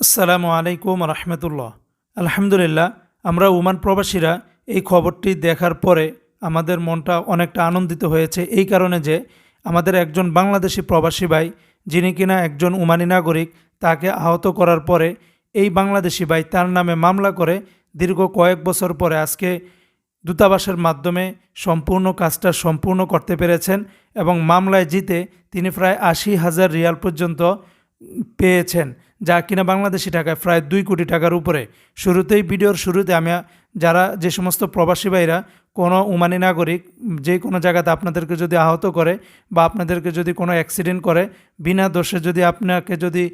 আসসালামু আলাইকুম রহমতুল্লাহ। আলহামদুলিল্লাহ, আমরা ওমান প্রবাসীরা এই খবরটি দেখার পরে আমাদের মনটা অনেকটা আনন্দিত হয়েছে, এই কারণে যে আমাদের একজন বাংলাদেশি প্রবাসী ভাই, যিনি কিনা একজন উমানি নাগরিক, তাকে আহত করার পরে এই বাংলাদেশি ভাই তার নামে মামলা করে দীর্ঘ কয়েক বছর পরে আজকে দূতাবাসের মাধ্যমে সম্পূর্ণ কাজটা সম্পূর্ণ করতে পেরেছেন এবং মামলায় জিতে তিনি প্রায় আশি হাজার রিয়াল পর্যন্ত পেয়েছেন, যা কিনা বাংলাদেশি টাকায় প্রায় দুই কোটি টাকার উপরে। শুরুতেই, ভিডিওর শুরুতে আমি, যারা যে সমস্ত প্রবাসী ভাইরা, কোনো উমানি নাগরিক, যে কোনো জায়গাতে আপনাদেরকে যদি আহত করে বা আপনাদেরকে যদি কোনো অ্যাক্সিডেন্ট করে, বিনা দোষে যদি আপনাকে যদি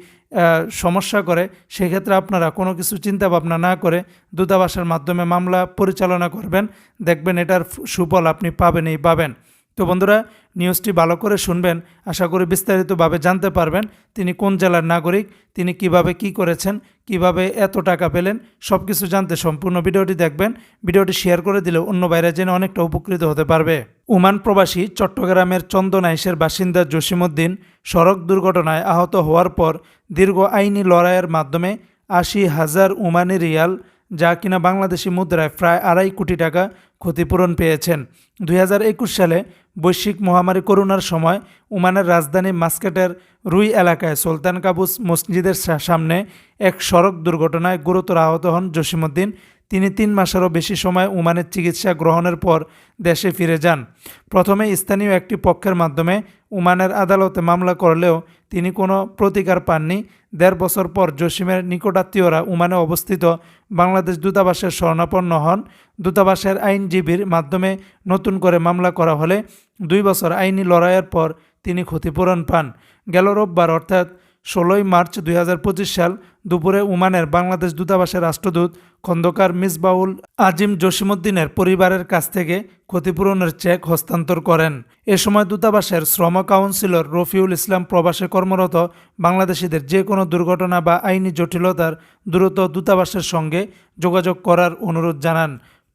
সমস্যা করে, সেক্ষেত্রে আপনারা কোনো কিছু চিন্তা ভাবনা না করে দূতাবাসের মাধ্যমে মামলা পরিচালনা করবেন। দেখবেন এটার সুফল আপনি পাবেনই পাবেন। তো বন্ধুরা নিউজটি ভালো করে শুনবেন, আশা করি বিস্তারিতভাবে জানতে পারবেন তিনি কোন জেলার নাগরিক, তিনি কীভাবে কি করেছেন, কীভাবে এত টাকা পেলেন সব কিছু জানতে সম্পূর্ণ ভিডিওটি দেখবেন। ভিডিওটি শেয়ার করে দিলে অন্য বাইরে জেনে অনেকটা উপকৃত হতে পারবে। ওমান প্রবাসী চট্টগ্রামের চন্দনাইশের বাসিন্দা জসিমউদ্দিন সড়ক দুর্ঘটনায় আহত হওয়ার পর দীর্ঘ আইনি লড়াইয়ের মাধ্যমে আশি হাজার ওমানি রিয়াল যা কিনা বাংলাদেশি মুদ্রায় প্রায় আড়াই কোটি টাকা ক্ষতিপূরণ পেয়েছেন। দুই হাজার একুশ সালে বৈশ্বিক মহামারী করোনার সময় ওমানের রাজধানী মাস্কেটের রুই এলাকায় সুলতান কাবুস মসজিদের সামনে এক সড়ক দুর্ঘটনায় গুরুতর আহত হন জসিমুদ্দিন তিনি তিন মাসেরও বেশি সময় ওমানের চিকিৎসা গ্রহণের পর দেশে ফিরে যান। প্রথমে স্থানীয় একটি পক্ষের মাধ্যমে ওমানের আদালতে মামলা করলেও তিনি কোনো প্রতিকার পাননি। দেড় বছর পর জসিমের নিকটাত্মীয়রা উমানে অবস্থিত বাংলাদেশ দূতাবাসের স্বর্ণাপন্ন হন। দূতাবাসের আইনজীবীর মাধ্যমে নতুন করে মামলা করা হলে দুই বছর আইনি লড়াইয়ের পর তিনি ক্ষতিপূরণ পান। গেল রোববার, অর্থাৎ ষোলোই মার্চ দুই হাজার পঁচিশ সাল দুপুরে ওমানের বাংলাদেশ দূতাবাসের রাষ্ট্রদূত খন্দকার মিসবাউল আজিম জসিমুদ্দিনের পরিবারের কাছ থেকে ক্ষতিপূরণের চেক হস্তান্তর করেন। এ সময় দূতাবাসের শ্রম কাউন্সিলর রফিউল ইসলাম প্রবাসে কর্মরত বাংলাদেশিদের যে কোনো দুর্ঘটনা বা আইনি জটিলতার দ্রুত দূতাবাসের সঙ্গে যোগাযোগ করার অনুরোধ জানান।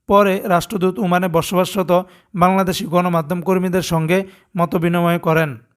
পরে রাষ্ট্রদূত উমানে বসবাসরত বাংলাদেশি গণমাধ্যম কর্মীদের সঙ্গে মতবিনিময় করেন।